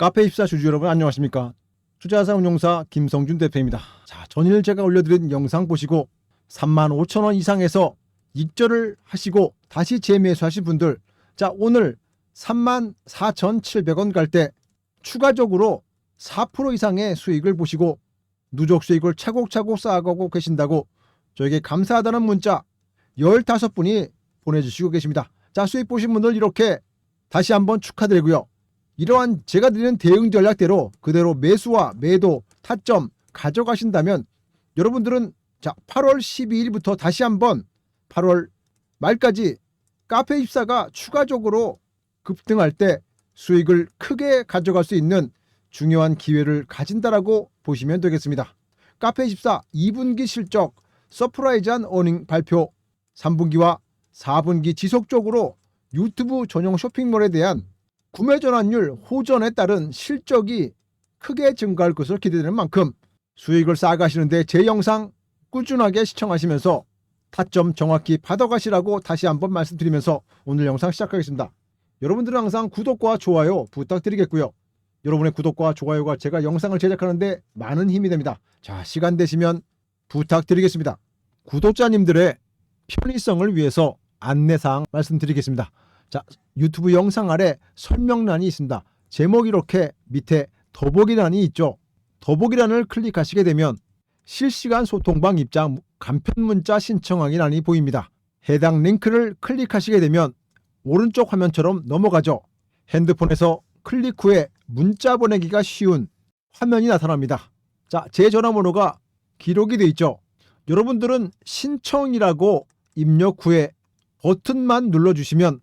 카페24 주주 여러분 안녕하십니까? 투자사 운용사 김성준 대표입니다. 자, 전일 제가 올려드린 영상 보시고 3만 5천 원 이상에서 익절을 하시고 다시 재매수하신 분들 자 오늘 3만 4,700원 갈 때 추가적으로 4% 이상의 수익을 보시고 누적 수익을 차곡차곡 쌓아가고 계신다고 저에게 감사하다는 문자 15분이 보내주시고 계십니다. 자 수익 보신 분들 이렇게 다시 한번 축하드리고요. 이러한 제가 드리는 대응 전략대로 그대로 매수와 매도, 타점 가져가신다면 여러분들은 자 8월 12일부터 다시 한번 8월 말까지 카페24가 추가적으로 급등할 때 수익을 크게 가져갈 수 있는 중요한 기회를 가진다라고 보시면 되겠습니다. 카페24 2분기 실적 서프라이즈한 어닝 발표 3분기와 4분기 지속적으로 유튜브 전용 쇼핑몰에 대한 구매 전환율 호전에 따른 실적이 크게 증가할 것으로 기대되는 만큼 수익을 쌓아가시는데 제 영상 꾸준하게 시청하시면서 타점 정확히 받아가시라고 다시 한번 말씀드리면서 오늘 영상 시작하겠습니다. 여러분들은 항상 구독과 좋아요 부탁드리겠고요. 여러분의 구독과 좋아요가 제가 영상을 제작하는데 많은 힘이 됩니다. 자, 시간 되시면 부탁드리겠습니다. 구독자님들의 편의성을 위해서 안내사항 말씀드리겠습니다. 자, 유튜브 영상 아래 설명란이 있습니다. 제목 이렇게 밑에 더보기란이 있죠. 더보기란을 클릭하시게 되면 실시간 소통방 입장 간편 문자 신청하기 란이 보입니다. 해당 링크를 클릭하시게 되면 오른쪽 화면처럼 넘어가죠. 핸드폰에서 클릭 후에 문자 보내기가 쉬운 화면이 나타납니다. 자, 제 전화번호가 기록이 돼 있죠. 여러분들은 신청이라고 입력 후에 버튼만 눌러주시면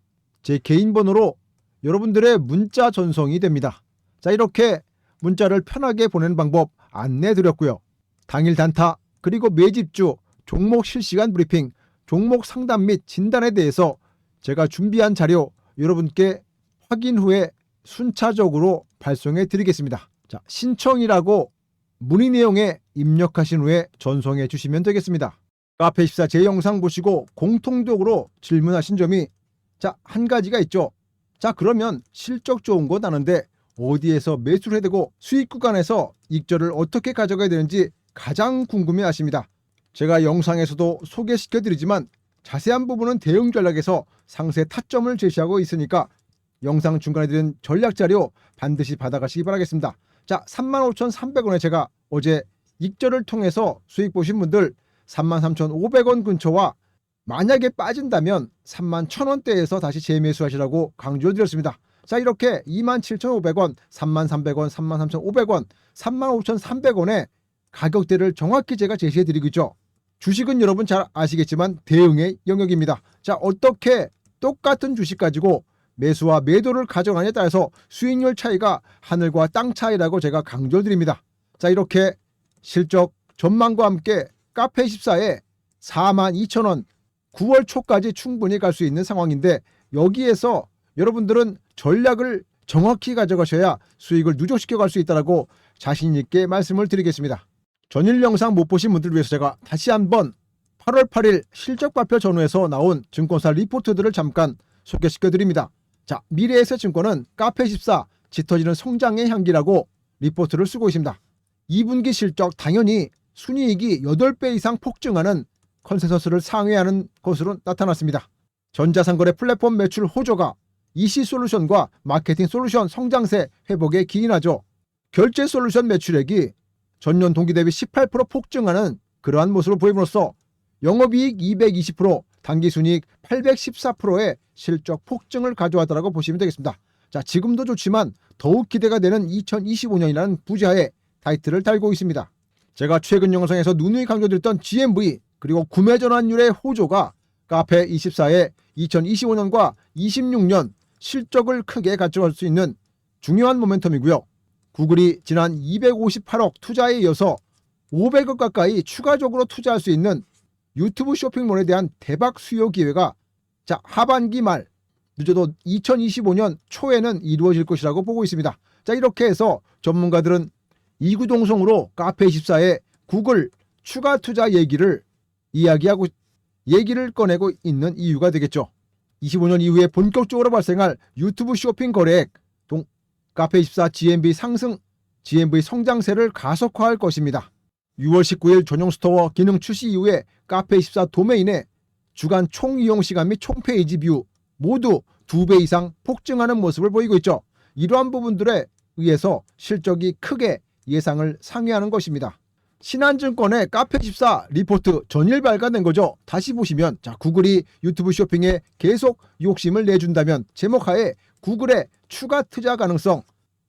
제 개인 번호로 여러분들의 문자 전송이 됩니다. 자, 이렇게 문자를 편하게 보내는 방법 안내 드렸고요. 당일 단타 그리고 매집주 종목 실시간 브리핑, 종목 상담 및 진단에 대해서 제가 준비한 자료 여러분께 확인 후에 순차적으로 발송해 드리겠습니다. 자, 신청이라고 문의 내용에 입력하신 후에 전송해 주시면 되겠습니다. 카페14 제 영상 보시고 공통적으로 질문하신 점이 자, 한 가지가 있죠. 자, 그러면 실적 좋은 건 아는데 어디에서 매수를 해야 되고 수익 구간에서 익절을 어떻게 가져가야 되는지 가장 궁금해 하십니다. 제가 영상에서도 소개시켜 드리지만 자세한 부분은 대응 전략에서 상세 타점을 제시하고 있으니까 영상 중간에 드린 전략 자료 반드시 받아가시기 바라겠습니다. 자, 35,300원에 제가 어제 익절을 통해서 수익 보신 분들 33,500원 근처와 만약에 빠진다면 31,000원대에서 다시 재매수하시라고 강조를 드렸습니다. 자, 이렇게 27,500원, 33,300원, 33,500원, 35,300원의 가격대를 정확히 제가 제시해 드리고 있죠. 주식은 여러분 잘 아시겠지만 대응의 영역입니다. 자, 어떻게 똑같은 주식 가지고 매수와 매도를 가져가냐에 따라서 수익률 차이가 하늘과 땅 차이라고 제가 강조를 드립니다. 자, 이렇게 실적 전망과 함께 카페14에 4만 2천 원 9월 초까지 충분히 갈 수 있는 상황인데 여기에서 여러분들은 전략을 정확히 가져가셔야 수익을 누적시켜 갈 수 있다라고 자신 있게 말씀을 드리겠습니다. 전일 영상 못 보신 분들 위해서 제가 다시 한번 8월 8일 실적 발표 전후에서 나온 증권사 리포트들을 잠깐 소개시켜 드립니다. 자, 미래에셋 증권은 카페14 짙어지는 성장의 향기라고 리포트를 쓰고 있습니다. 2분기 실적 당연히 순이익이 8배 이상 폭증하는 컨센서스를 상회하는 것으로 나타났습니다. 전자상거래 플랫폼 매출 호조가 EC 솔루션과 마케팅 솔루션 성장세 회복에 기인하죠. 결제 솔루션 매출액이 전년 동기 대비 18% 폭증하는 그러한 모습을 보임으로써 영업이익 220%, 당기순이익 814%의 실적 폭증을 가져왔다고 보시면 되겠습니다. 자, 지금도 좋지만 더욱 기대가 되는 2025년이라는 부자의 타이틀을 달고 있습니다. 제가 최근 영상에서 누누이 강조드렸던 GMV 그리고 구매 전환율의 호조가 카페 24의 2025년과 26년 실적을 크게 가져갈 수 있는 중요한 모멘텀이고요. 구글이 지난 258억 투자에 이어서 500억 가까이 추가적으로 투자할 수 있는 유튜브 쇼핑몰에 대한 대박 수요 기회가 자 하반기 말 늦어도 2025년 초에는 이루어질 것이라고 보고 있습니다. 자 이렇게 해서 전문가들은 이구동성으로 카페24에 구글 추가 투자 얘기를 이야기하고 얘기를 꺼내고 있는 이유가 되겠죠. 25년 이후에 본격적으로 발생할 유튜브 쇼핑 거래액 동, 카페24 GMV 상승, GMV 성장세를 가속화할 것입니다. 6월 19일 전용 스토어 기능 출시 이후에 카페24 도메인의 주간 총 이용 시간 및 총 페이지 뷰 모두 2배 이상 폭증하는 모습을 보이고 있죠. 이러한 부분들에 의해서 실적이 크게 예상을 상회하는 것입니다. 신한증권의 카페24 리포트 전일 발간된 거죠. 다시 보시면 자 구글이 유튜브 쇼핑에 계속 욕심을 내준다면 제목하에 구글의 추가 투자 가능성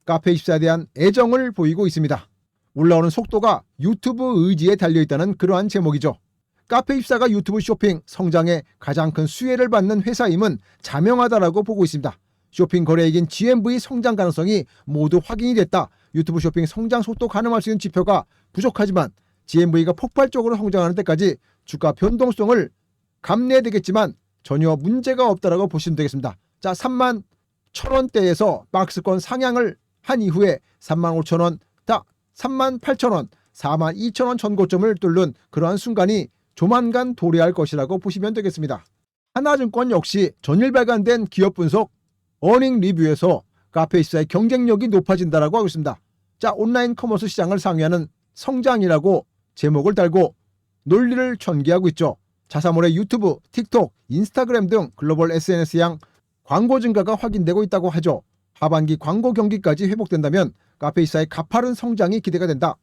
카페24에 대한 애정을 보이고 있습니다. 올라오는 속도가 유튜브 의지에 달려있다는 그러한 제목이죠. 카페24가 유튜브 쇼핑 성장에 가장 큰 수혜를 받는 회사임은 자명하다라고 보고 있습니다. 쇼핑 거래액인 GMV 성장 가능성이 모두 확인이 됐다. 유튜브 쇼핑 성장 속도 가늠할 수 있는 지표가 부족하지만 GMV가 폭발적으로 성장하는 때까지 주가 변동성을 감내해야 되겠지만 전혀 문제가 없다라고 보시면 되겠습니다. 자, 3만 1,000원대에서 박스권 상향을 한 이후에 3만 5천원, 다 3만 8천원, 4만 2천원 전고점을 뚫는 그러한 순간이 조만간 도래할 것이라고 보시면 되겠습니다. 하나증권 역시 전일 발간된 기업 분석 어닝 리뷰에서 카페24의 경쟁력이 높아진다라고 하고 있습니다. 자, 온라인 커머스 시장을 상회하는 성장이라고 제목을 달고 논리를 전개하고 있죠. 자사몰의 유튜브, 틱톡, 인스타그램 등 글로벌 SNS양 광고 증가가 확인되고 있다고 하죠. 하반기 광고 경기까지 회복된다면 카페이사의 가파른 성장이 기대가 된다.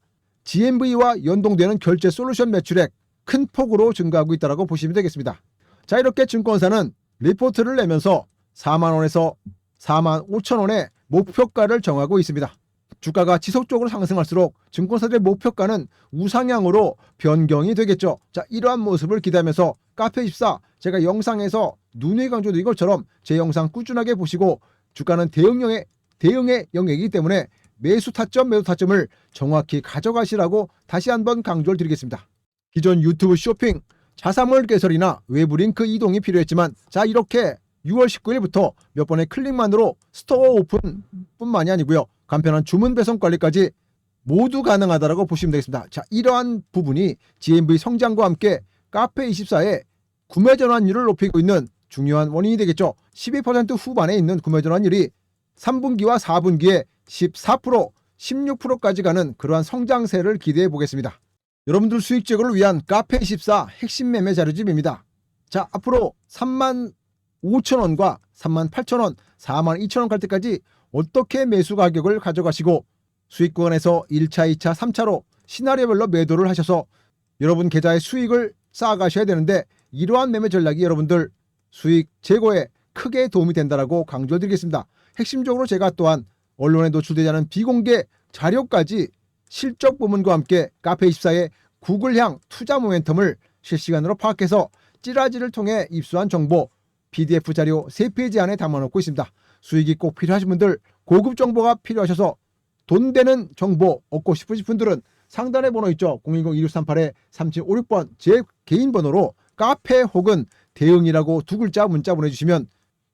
GMV와 연동되는 결제 솔루션 매출액 큰 폭으로 증가하고 있다고 보시면 되겠습니다. 자 이렇게 증권사는 리포트를 내면서 4만 원에서 4만 5천 원의 목표가를 정하고 있습니다. 주가가 지속적으로 상승할수록 증권사들의 목표가는 우상향으로 변경이 되겠죠. 자, 이러한 모습을 기대하면서 카페24 제가 영상에서 눈이 강조된 것처럼 제 영상 꾸준하게 보시고 주가는 대응형의 대응의 영역이기 때문에 매수 타점, 매도 타점을 정확히 가져가시라고 다시 한번 강조를 드리겠습니다. 기존 유튜브 쇼핑, 자사몰 개설이나 외부 링크 이동이 필요했지만 자 이렇게 6월 19일부터 몇 번의 클릭만으로 스토어 오픈뿐만이 아니고요. 간편한 주문 배송 관리까지 모두 가능하다라고 보시면 되겠습니다. 자, 이러한 부분이 GMV 성장과 함께 카페24의 구매 전환율을 높이고 있는 중요한 원인이 되겠죠. 12% 후반에 있는 구매 전환율이 3분기와 4분기에 14%, 16%까지 가는 그러한 성장세를 기대해 보겠습니다. 여러분들 수익 제고를 위한 카페24 핵심 매매 자료집입니다. 자, 앞으로 3만 5천 원과 3만 8천 원, 4만 2천 원 갈 때까지 어떻게 매수 가격을 가져가시고 수익 구간에서 1차, 2차, 3차로 시나리오별로 매도를 하셔서 여러분 계좌의 수익을 쌓아가셔야 되는데 이러한 매매 전략이 여러분들 수익 제고에 크게 도움이 된다라고 강조드리겠습니다. 핵심적으로 제가 또한 언론에 노출되지 않은 비공개 자료까지 실적 부문과 함께 카페24의 구글향 투자 모멘텀을 실시간으로 파악해서 찌라지를 통해 입수한 정보 PDF 자료 3페이지 안에 담아놓고 있습니다. 수익이 꼭 필요하신 분들 고급 정보가 필요하셔서 돈 되는 정보 얻고 싶으신 분들은 상단에 번호 있죠. 010-2638-3756번 제 개인 번호로 카페 혹은 대응이라고 두 글자 문자 보내주시면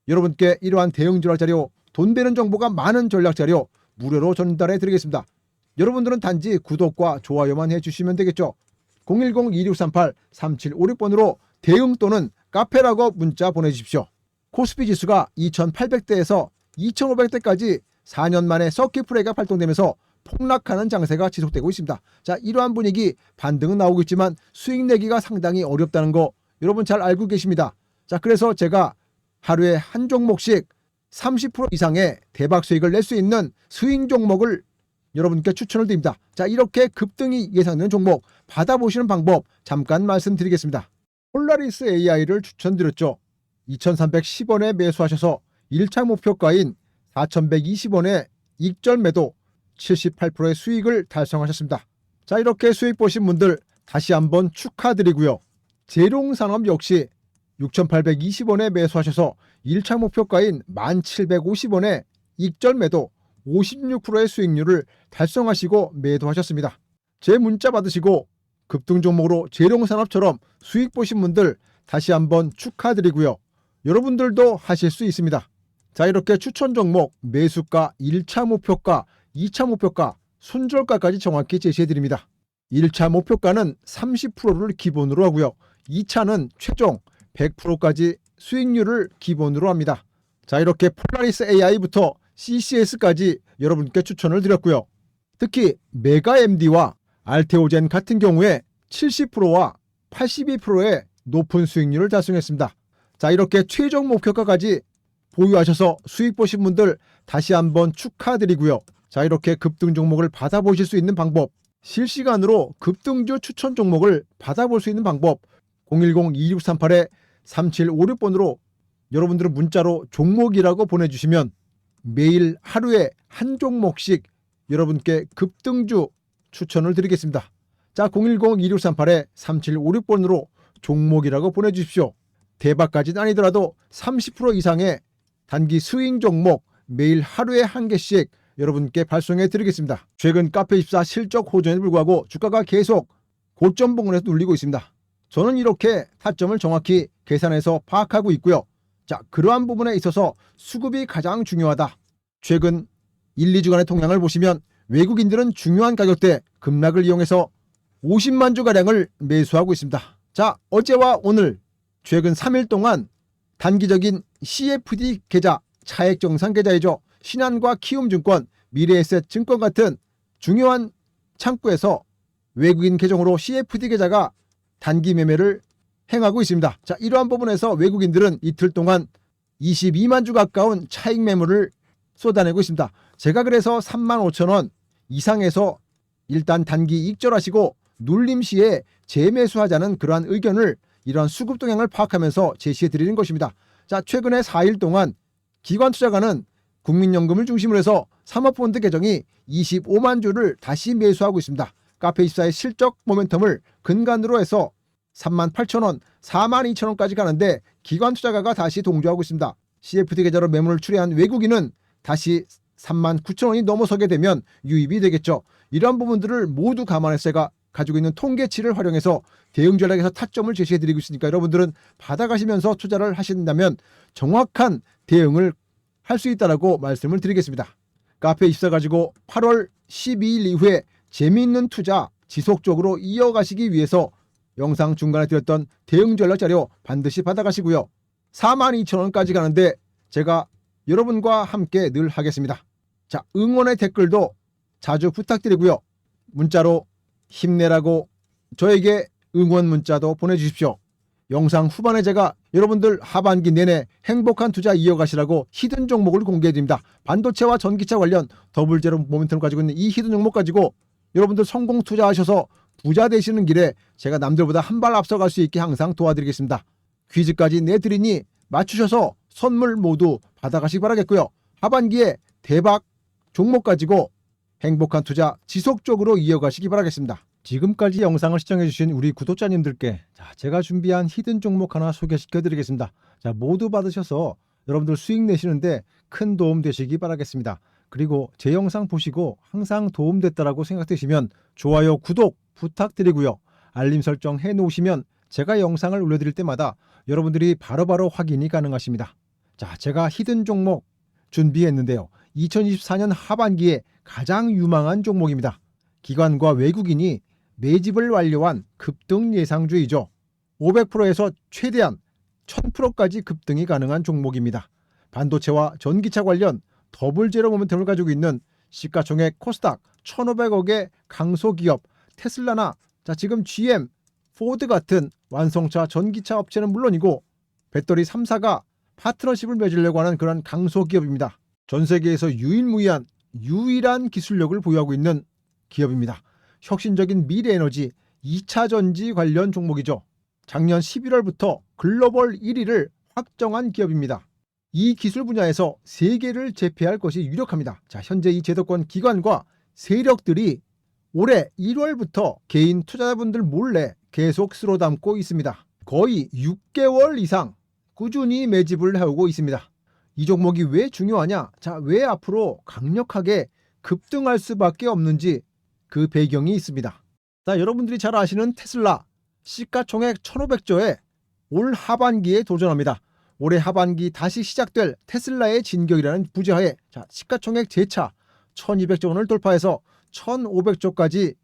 여러분께 이러한 대응 전략 자료, 돈 되는 정보가 많은 전략 자료 무료로 전달해 드리겠습니다. 여러분들은 단지 구독과 좋아요만 해주시면 되겠죠. 010-2638-3756번으로 대응 또는 카페라고 문자 보내주십시오. 코스피 지수가 2800대에서 2500대까지 4년 만에 서킷 프레이가 발동되면서 폭락하는 장세가 지속되고 있습니다. 자, 이러한 분위기 반등은 나오고 있지만 수익 내기가 상당히 어렵다는 거 여러분 잘 알고 계십니다. 자, 그래서 제가 하루에 한 종목씩 30% 이상의 대박 수익을 낼 수 있는 스윙 종목을 여러분께 추천을 드립니다. 자, 이렇게 급등이 예상되는 종목 받아보시는 방법 잠깐 말씀드리겠습니다. 폴라리스 AI를 추천드렸죠. 2,310원에 매수하셔서 1차 목표가인 4,120원에 익절 매도 78%의 수익을 달성하셨습니다. 자, 이렇게 수익 보신 분들 다시 한번 축하드리고요. 재롱산업 역시 6,820원에 매수하셔서 1차 목표가인 1,750원에 익절 매도 56%의 수익률을 달성하시고 매도하셨습니다. 제 문자 받으시고 급등 종목으로 재룡산업처럼 수익 보신 분들 다시 한번 축하드리고요. 여러분들도 하실 수 있습니다. 자 이렇게 추천 종목 매수가 1차 목표가 2차 목표가 손절가까지 정확히 제시해 드립니다. 1차 목표가는 30%를 기본으로 하고요. 2차는 최종 100%까지 수익률을 기본으로 합니다. 자 이렇게 폴라리스 AI부터 CCS까지 여러분께 추천을 드렸고요. 특히 메가 MD와 알테오젠 같은 경우에 70%와 82%의 높은 수익률을 달성했습니다. 자, 이렇게 최종 목표가까지 보유하셔서 수익 보신 분들 다시 한번 축하드리고요. 자, 이렇게 급등 종목을 받아보실 수 있는 방법, 실시간으로 급등주 추천 종목을 받아볼 수 있는 방법, 010-2638-3756번으로 여러분들은 문자로 종목이라고 보내주시면 매일 하루에 한 종목씩 여러분께 급등주 추천을 드리겠습니다. 자, 010-2638-3756번으로 종목이라고 보내주십시오. 대박까지는 아니더라도 30% 이상의 단기 스윙 종목 매일 하루에 한 개씩 여러분께 발송해 드리겠습니다. 최근 카페24 실적 호전에 불구하고 주가가 계속 고점 봉으로서 눌리고 있습니다. 저는 이렇게 타점을 정확히 계산해서 파악하고 있고요. 자, 그러한 부분에 있어서 수급이 가장 중요하다. 최근 1, 2주간의 통장을 보시면 외국인들은 중요한 가격대 급락을 이용해서 50만 주 가량을 매수하고 있습니다. 자, 어제와 오늘 최근 3일 동안 단기적인 CFD 계좌, 차액 정상 계좌이죠. 신한과 키움증권, 미래에셋 증권 같은 중요한 창구에서 외국인 계정으로 CFD 계좌가 단기 매매를 행하고 있습니다. 자, 이러한 부분에서 외국인들은 이틀 동안 22만 주 가까운 차익 매물을 쏟아내고 있습니다. 제가 그래서 3만 5천 원 이상에서 일단 단기 익절하시고 눌림 시에 재매수하자는 그러한 의견을 이러한 수급 동향을 파악하면서 제시해 드리는 것입니다. 자, 최근에 4일 동안 기관 투자가는 국민연금을 중심으로 해서 사모펀드 계정이 25만 주를 다시 매수하고 있습니다. 카페24의 실적 모멘텀을 근간으로 해서 3만 8천 원, 4만 2천 원까지 가는데 기관 투자가가 다시 동조하고 있습니다. CFD 계좌로 매물을 출회한 외국인은 다시 3만 9천 원이 넘어서게 되면 유입이 되겠죠. 이러한 부분들을 모두 감안해서 제가 가지고 있는 통계치를 활용해서 대응 전략에서 타점을 제시해 드리고 있으니까 여러분들은 받아가시면서 투자를 하신다면 정확한 대응을 할 수 있다라고 말씀을 드리겠습니다. 카페 입사 가지고 8월 12일 이후에 재미있는 투자 지속적으로 이어가시기 위해서 영상 중간에 드렸던 대응 전략 자료 반드시 받아가시고요. 42,000원까지 가는데 제가 여러분과 함께 늘 하겠습니다. 자, 응원의 댓글도 자주 부탁드리고요. 문자로 힘내라고 저에게 응원 문자도 보내주십시오. 영상 후반에 제가 여러분들 하반기 내내 행복한 투자 이어가시라고 히든 종목을 공개해드립니다. 반도체와 전기차 관련 더블제로 모멘텀을 가지고 있는 이 히든 종목 가지고 여러분들 성공 투자하셔서 부자 되시는 길에 제가 남들보다 한 발 앞서갈 수 있게 항상 도와드리겠습니다. 퀴즈까지 내드리니 맞추셔서 선물 모두 받아가시기 바라겠고요. 하반기에 대박 종목 가지고 행복한 투자 지속적으로 이어가시기 바라겠습니다. 지금까지 영상을 시청해주신 우리 구독자님들께 자, 제가 준비한 히든 종목 하나 소개시켜 드리겠습니다. 자, 모두 받으셔서 여러분들 수익 내시는데 큰 도움 되시기 바라겠습니다. 그리고 제 영상 보시고 항상 도움됐다라고 생각되시면 좋아요, 구독 부탁드리고요. 알림 설정 해 놓으시면 제가 영상을 올려드릴 때마다 여러분들이 바로바로 확인이 가능하십니다. 자, 제가 히든 종목 준비했는데요. 2024년 하반기에 가장 유망한 종목입니다. 기관과 외국인이 매집을 완료한 급등 예상주이죠. 500%에서 최대한 1000%까지 급등이 가능한 종목입니다. 반도체와 전기차 관련 더블 제로 모멘텀을 가지고 있는 시가총액 코스닥 1,500억의 강소기업 테슬라나 자 지금 GM, 포드 같은 완성차 전기차 업체는 물론이고 배터리 3사가 파트너십을 맺으려고 하는 그런 강소기업입니다. 전 세계에서 유일무이한 유일한 기술력을 보유하고 있는 기업입니다. 혁신적인 미래 에너지 2차 전지 관련 종목이죠. 작년 11월부터 글로벌 1위를 확정한 기업입니다. 이 기술 분야에서 세계를 제패할 것이 유력합니다. 자, 현재 이 제도권 기관과 세력들이 올해 1월부터 개인 투자자분들 몰래 계속 쓸어 담고 있습니다. 거의 6개월 이상 꾸준히 매집을 해오고 있습니다. 이 종목이 왜 중요하냐? 자, 왜 앞으로 강력하게 급등할 수밖에 없는지 그 배경이 있습니다. 자, 여러분들이 잘 아시는 테슬라 시가총액 1,500조에 올 하반기에 도전합니다. 올해 하반기 다시 시작될 테슬라의 진격이라는 부제하에 자, 시가총액 재차 1,200조 원을 돌파해서 1,500조까지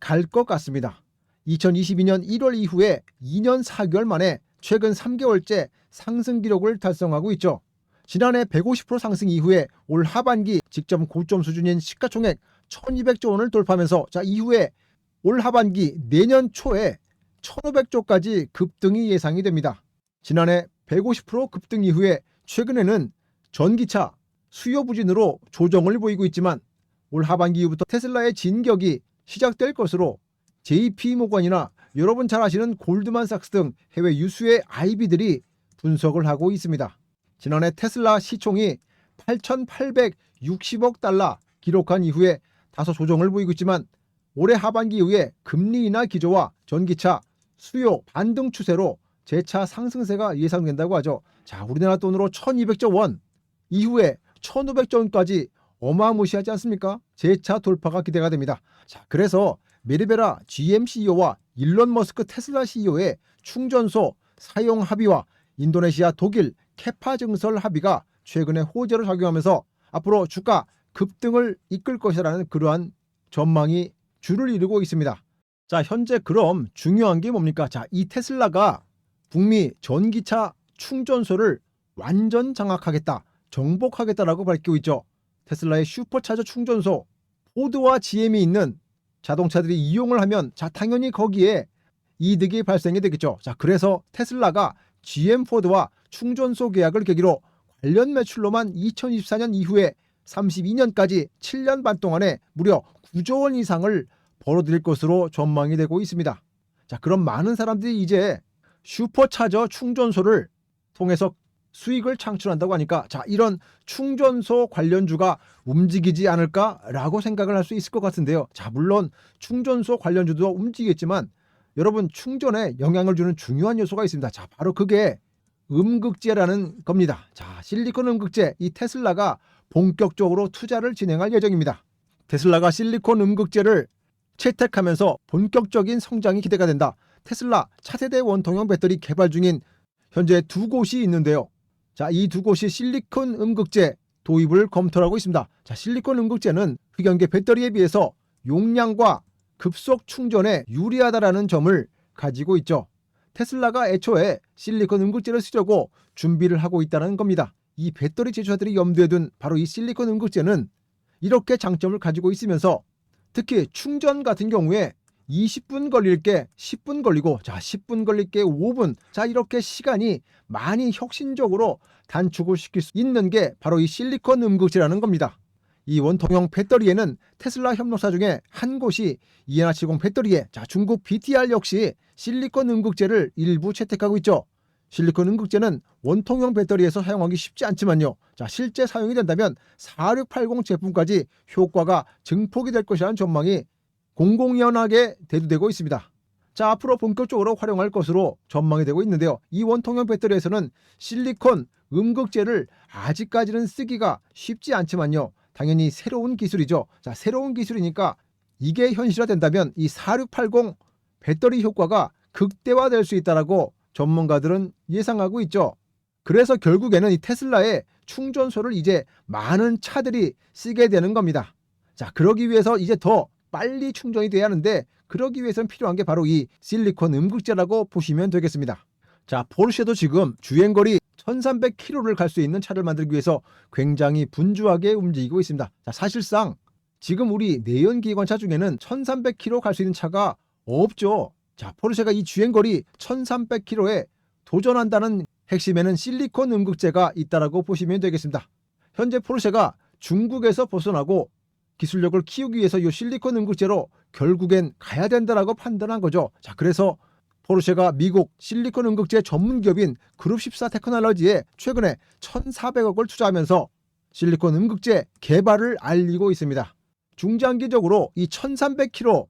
갈 것 같습니다. 2022년 1월 이후에 2년 4개월 만에 최근 3개월째 상승 기록을 달성하고 있죠. 지난해 150% 상승 이후에 올 하반기 직전 고점 수준인 시가총액 1200조 원을 돌파하면서 자 이후에 올 하반기 내년 초에 1500조까지 급등이 예상이 됩니다. 지난해 150% 급등 이후에 최근에는 전기차 수요 부진으로 조정을 보이고 있지만 올 하반기 이후부터 테슬라의 진격이 시작될 것으로 JP 모건이나 여러분 잘 아시는 골드만삭스 등 해외 유수의 IB들이 분석을 하고 있습니다. 지난해 테슬라 시총이 8,860억 달러 기록한 이후에 다소 조정을 보이고 있지만 올해 하반기 이후에 금리 인하 기조와 전기차 수요 반등 추세로 재차 상승세가 예상된다고 하죠. 자, 우리나라 돈으로 1,200조 원 이후에 1,500조 원까지 어마무시하지 않습니까? 재차 돌파가 기대가 됩니다. 자, 그래서 메르베라 GM CEO와 일론 머스크 테슬라 CEO의 충전소 사용 합의와 인도네시아 독일 케파 증설 합의가 최근에 호재로 작용하면서 앞으로 주가 급등을 이끌 것이라는 그러한 전망이 줄을 이루고 있습니다. 자, 현재 그럼 중요한 게 뭡니까? 자, 이 테슬라가 북미 전기차 충전소를 완전 장악하겠다, 정복하겠다라고 밝히고 있죠. 테슬라의 슈퍼차저 충전소, 포드와 GM이 있는 자동차들이 이용을 하면 자, 당연히 거기에 이득이 발생이 되겠죠. 자, 그래서 테슬라가 GM 포드와 충전소 계약을 계기로 관련 매출로만 2024년 이후에 32년까지 7년 반 동안에 무려 9조 원 이상을 벌어들일 것으로 전망이 되고 있습니다. 자, 그럼 많은 사람들이 이제 슈퍼차저 충전소를 통해서 수익을 창출한다고 하니까 자, 이런 충전소 관련주가 움직이지 않을까라고 생각을 할 수 있을 것 같은데요. 자, 물론 충전소 관련주도 움직이겠지만 여러분 충전에 영향을 주는 중요한 요소가 있습니다. 자, 바로 그게 음극재라는 겁니다. 자, 실리콘 음극재 이 테슬라가 본격적으로 투자를 진행할 예정입니다. 테슬라가 실리콘 음극재를 채택하면서 본격적인 성장이 기대가 된다. 테슬라 차세대 원통형 배터리 개발 중인 현재 두 곳이 있는데요. 자, 이 두 곳이 실리콘 음극재 도입을 검토하고 있습니다. 자, 실리콘 음극재는 휘경계 배터리에 비해서 용량과 급속 충전에 유리하다라는 점을 가지고 있죠. 테슬라가 애초에 실리콘 음극재를 쓰려고 준비를 하고 있다는 겁니다. 이 배터리 제조사들이 염두에 둔 바로 이 실리콘 음극재는 이렇게 장점을 가지고 있으면서 특히 충전 같은 경우에 20분 걸릴 게 10분 걸리고 자 10분 걸릴 게 5분 자 이렇게 시간이 많이 혁신적으로 단축을 시킬 수 있는 게 바로 이 실리콘 음극재라는 겁니다. 이 원통형 배터리에는 테슬라 협력사 중에 한 곳이 이에나70 배터리에 자 중국 BTR 역시 실리콘 음극재를 일부 채택하고 있죠. 실리콘 음극재는 원통형 배터리에서 사용하기 쉽지 않지만요. 자 실제 사용이 된다면 4680 제품까지 효과가 증폭이 될 것이라는 전망이 공공연하게 대두되고 있습니다. 자 앞으로 본격적으로 활용할 것으로 전망이 되고 있는데요. 이 원통형 배터리에서는 실리콘 음극재를 아직까지는 쓰기가 쉽지 않지만요. 당연히 새로운 기술이죠. 자, 새로운 기술이니까 이게 현실화 된다면 이 4680 배터리 효과가 극대화될 수 있다라고 전문가들은 예상하고 있죠. 그래서 결국에는 이 테슬라의 충전소를 이제 많은 차들이 쓰게 되는 겁니다. 자, 그러기 위해서 이제 더 빨리 충전이 돼야 하는데 그러기 위해서는 필요한 게 바로 이 실리콘 음극재라고 보시면 되겠습니다. 자, 포르쉐도 지금 주행거리 1300km를 갈 수 있는 차를 만들기 위해서 굉장히 분주하게 움직이고 있습니다. 자, 사실상 지금 우리 내연기관차 중에는 1300km 갈 수 있는 차가 없죠. 자, 포르쉐가 이 주행거리 1300km에 도전한다는 핵심에는 실리콘 음극재가 있다라고 보시면 되겠습니다. 현재 포르쉐가 중국에서 벗어나고 기술력을 키우기 위해서 이 실리콘 음극재로 결국엔 가야 된다라고 판단한 거죠. 자, 그래서 포르쉐가 미국 실리콘 음극재 전문 기업인 그룹 14 테크놀로지에 최근에 1,400억을 투자하면서 실리콘 음극재 개발을 알리고 있습니다. 중장기적으로 이 1,300km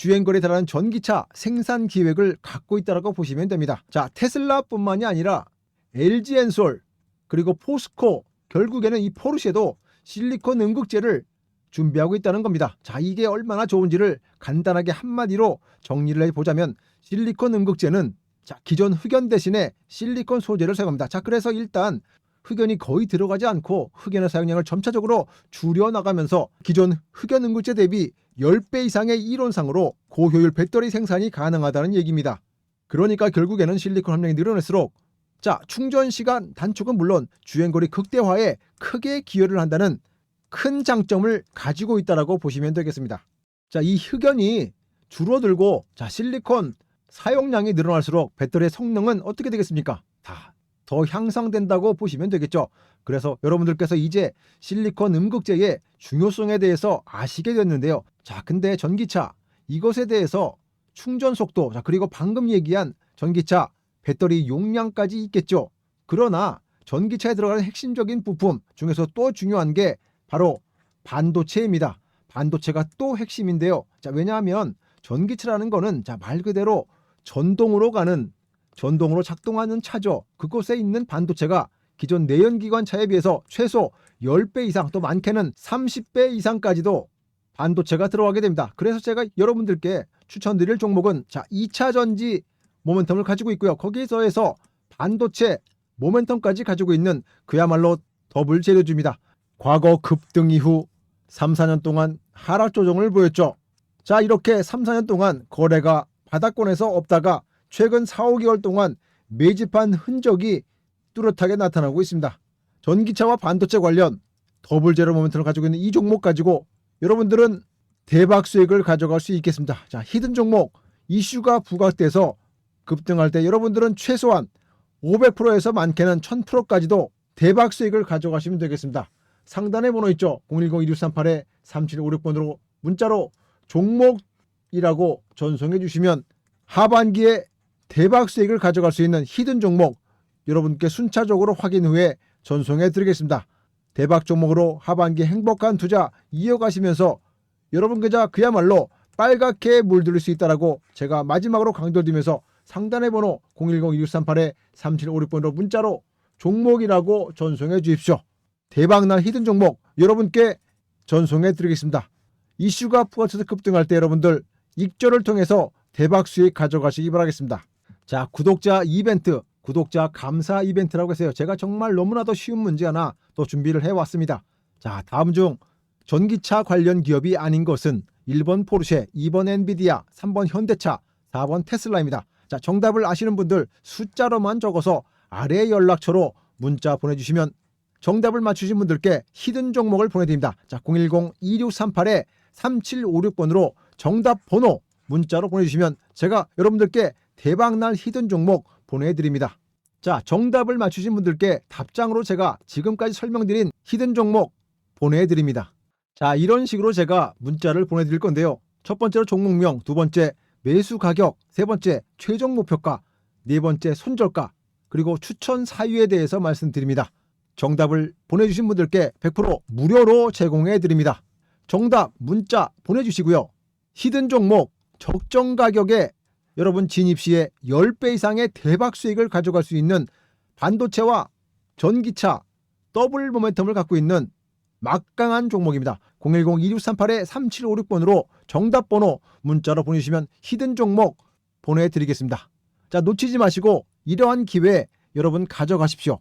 주행거리에 달하는 전기차 생산 기획을 갖고 있다고 보시면 됩니다. 자, 테슬라뿐만이 아니라 LG 엔솔 그리고 포스코 결국에는 이 포르쉐도 실리콘 음극재를 준비하고 있다는 겁니다. 자, 이게 얼마나 좋은지를 간단하게 한마디로 정리를 해보자면 실리콘 음극재는 자, 기존 흑연 대신에 실리콘 소재를 사용합니다. 자, 그래서 일단 흑연이 거의 들어가지 않고 흑연의 사용량을 점차적으로 줄여 나가면서 기존 흑연 음극재 대비 10배 이상의 이론상으로 고효율 배터리 생산이 가능하다는 얘기입니다. 그러니까 결국에는 실리콘 함량이 늘어날수록 자, 충전 시간 단축은 물론 주행거리 극대화에 크게 기여를 한다는 큰 장점을 가지고 있다라고 보시면 되겠습니다. 자, 이 흑연이 줄어들고 자, 실리콘 사용량이 늘어날수록 배터리의 성능은 어떻게 되겠습니까? 다 더 향상된다고 보시면 되겠죠. 그래서 여러분들께서 이제 실리콘 음극재의 중요성에 대해서 아시게 됐는데요. 자, 근데 전기차 이것에 대해서 충전 속도, 자, 그리고 방금 얘기한 전기차 배터리 용량까지 있겠죠. 그러나 전기차에 들어가는 핵심적인 부품 중에서 또 중요한 게 바로 반도체입니다. 반도체가 또 핵심인데요. 자, 왜냐하면 전기차라는 거는 자, 말 그대로 전동으로 가는 전동으로 작동하는 차죠. 그곳에 있는 반도체가 기존 내연기관 차에 비해서 최소 10배 이상 또 많게는 30배 이상까지도 반도체가 들어가게 됩니다. 그래서 제가 여러분들께 추천드릴 종목은 자, 2차 전지 모멘텀을 가지고 있고요. 거기에서 해서 반도체 모멘텀까지 가지고 있는 그야말로 더블 재료주입니다. 과거 급등 이후 3, 4년 동안 하락 조정을 보였죠. 자, 이렇게 3, 4년 동안 거래가 바닥권에서 없다가 최근 4, 5개월 동안 매집한 흔적이 뚜렷하게 나타나고 있습니다. 전기차와 반도체 관련 더블 제로 모멘텀을 가지고 있는 이 종목 가지고 여러분들은 대박 수익을 가져갈 수 있겠습니다. 자, 히든 종목 이슈가 부각돼서 급등할 때 여러분들은 최소한 500%에서 많게는 1000%까지도 대박 수익을 가져가시면 되겠습니다. 상단에 번호 있죠. 010-2638-3756번으로 문자로 종목이라고 전송해 주시면 하반기에 대박 수익을 가져갈 수 있는 히든 종목 여러분께 순차적으로 확인 후에 전송해 드리겠습니다. 대박 종목으로 하반기 행복한 투자 이어가시면서 여러분 그자 그야말로 빨갛게 물들일 수 있다라고 제가 마지막으로 강조드리면서 상단의 번호 010-2638-3756번으로 문자로 종목이라고 전송해 주십시오. 대박날 히든 종목 여러분께 전송해 드리겠습니다. 이슈가 부각해서 급등할 때 여러분들 익절을 통해서 대박 수익 가져가시기 바라겠습니다. 자, 구독자 이벤트, 구독자 감사 이벤트라고 해서요. 제가 정말 너무나도 쉬운 문제 하나 또 준비를 해왔습니다. 자, 다음 중 전기차 관련 기업이 아닌 것은 1번 포르쉐, 2번 엔비디아, 3번 현대차, 4번 테슬라입니다. 자, 정답을 아시는 분들 숫자로만 적어서 아래 연락처로 문자 보내주시면 정답을 맞추신 분들께 히든 종목을 보내드립니다. 자, 010-2638-3756번으로 정답 번호 문자로 보내주시면 제가 여러분들께 대박날 히든 종목 보내드립니다. 자, 정답을 맞추신 분들께 답장으로 제가 지금까지 설명드린 히든 종목 보내드립니다. 자, 이런 식으로 제가 문자를 보내드릴 건데요. 첫 번째로 종목명, 두 번째 매수 가격, 세 번째 최종 목표가, 네 번째 손절가, 그리고 추천 사유에 대해서 말씀드립니다. 정답을 보내주신 분들께 100% 무료로 제공해 드립니다. 정답 문자 보내주시고요. 히든 종목 적정 가격에 여러분 진입 시에 10배 이상의 대박 수익을 가져갈 수 있는 반도체와 전기차 더블 모멘텀을 갖고 있는 막강한 종목입니다. 010-2638-3756번으로 정답 번호 문자로 보내주시면 히든 종목 보내드리겠습니다. 자 놓치지 마시고 이러한 기회 여러분 가져가십시오.